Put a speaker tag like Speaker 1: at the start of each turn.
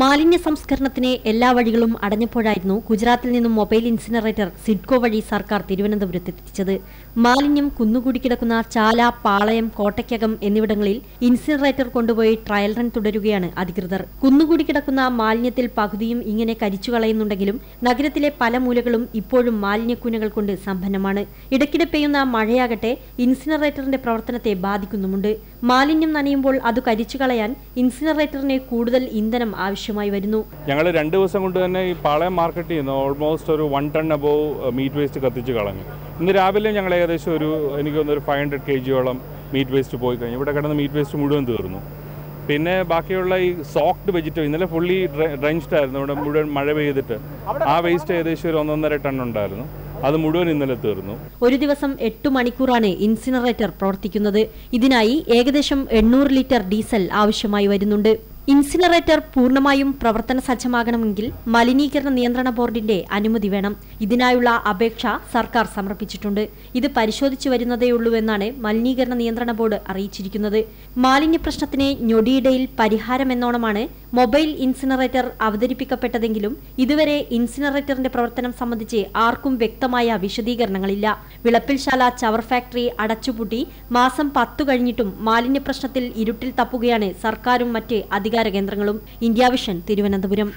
Speaker 1: മാലിന്യ സംസ്കരണത്തിന് എല്ലാ വഴികളും അടഞ്ഞപ്പോഴായിരുന്നു ഗുജറാത്തിൽ നിന്നും മൊബൈൽ ഇൻസിനറേറ്റർ സിഡ്കോ വഴി സർക്കാർ തിരുവനന്തപുരത്ത് എത്തിച്ചത്. മാലിന്യം കുന്നുകൂടി കിടക്കുന്ന ചാല പാളയം കോട്ടയ്ക്കകം എന്നിവിടങ്ങളിൽ ഇൻസിനറേറ്റർ കൊണ്ടുപോയി ട്രയൽ റൺ തുടരുകയാണ് അധികൃതർ. കുന്നുകൂടി കിടക്കുന്ന മാലിന്യത്തിൽ പകുതിയും ഇങ്ങനെ കരിച്ചു കളയുന്നുണ്ടെങ്കിലും നഗരത്തിലെ പല മൂലകളും ഇപ്പോഴും മാലിന്യക്കൂനകൾ കൊണ്ട് സമ്പന്നമാണ്. ഇടയ്ക്കിടെ പെയ്യുന്ന മഴയാകട്ടെ ഇൻസിനറേറ്ററിന്റെ പ്രവർത്തനത്തെ ബാധിക്കുന്നുമുണ്ട്. മാലിന്യം നനയുമ്പോൾ അത് കരിച്ചു കളയാൻ ഇൻസിനറേറ്ററിന് കൂടുതൽ ഇന്ധനം ആവശ്യമായി വരുന്നു.
Speaker 2: ഞങ്ങൾ രണ്ട് ദിവസം കൊണ്ട് തന്നെ ഈ പാളയം മാർക്കറ്റ് ചെയ്യുന്നു ഓൾമോസ്റ്റ് ഒരു one ton above meat waste കത്തിച്ച് കളഞ്ഞു. ഇന്ന് രാവിലെ ഞങ്ങൾ ഏകദേശം ഒരു എനിക്ക് തോന്നുന്നു ഫൈവ് ഹൺഡ്രഡ് കെ ജിയോളം മീറ്റ് വേസ്റ്റ് പോയി കഴിഞ്ഞു. ഇവിടെ കിടന്ന മീറ്റ് വേസ്റ്റ് മുഴുവൻ തീർന്നു. പിന്നെ ബാക്കിയുള്ള ഈ സോഫ്റ്റ് വെജിറ്റബിൾ ഇന്നലെ ഫുള്ളി ഡ്രഞ്ച്ഡ് ആയിരുന്നു. ഇവിടെ മുഴുവൻ മഴ പെയ്തിട്ട്. ആ വേസ്റ്റ് ഏകദേശം ഒരു ഒന്നൊന്നര ടൺ ഉണ്ടായിരുന്നു. അത് മുഴുവൻ ഇന്നലെ തീർന്നു.
Speaker 1: ഒരു ദിവസം എട്ട് മണിക്കൂറാണ് ഇൻസിനറേറ്റർ പ്രവർത്തിക്കുന്നത്. ഇതിനായി ഏകദേശം എണ്ണൂറ് ലിറ്റർ ഡീസൽ ആവശ്യമായി വരുന്നുണ്ട്. ഇൻസിനറേറ്റർ പൂർണമായും പ്രവർത്തന സജ്ജമാകണമെങ്കിൽ മലിനീകരണ നിയന്ത്രണ ബോർഡിന്റെ അനുമതി വേണം. ഇതിനായുള്ള അപേക്ഷ സർക്കാർ സമർപ്പിച്ചിട്ടുണ്ട്. ഇത് പരിശോധിച്ചു വരുന്നതേയുള്ളൂവെന്നാണ് മലിനീകരണ നിയന്ത്രണ ബോർഡ് അറിയിച്ചിരിക്കുന്നത്. മാലിന്യ പ്രശ്നത്തിന് ഞൊടിയിടയിൽ പരിഹാരമെന്നോണമാണ് മൊബൈൽ ഇൻസിനറേറ്റർ അവതരിപ്പിക്കപ്പെട്ടതെങ്കിലും ഇതുവരെ ഇൻസിനറേറ്ററിന്റെ പ്രവർത്തനം സംബന്ധിച്ച് ആർക്കും വ്യക്തമായ വിശദീകരണങ്ങളില്ല. വിളപ്പിൽശാല ചവർ ഫാക്ടറി അടച്ചുപൂട്ടി മാസം പത്തു കഴിഞ്ഞിട്ടും മാലിന്യ പ്രശ്നത്തിൽ ഇരുട്ടിൽ തപ്പുകയാണ് സർക്കാരും മറ്റ് അധികാര കേന്ദ്രങ്ങളും. India Vision Thiruvananthapuram.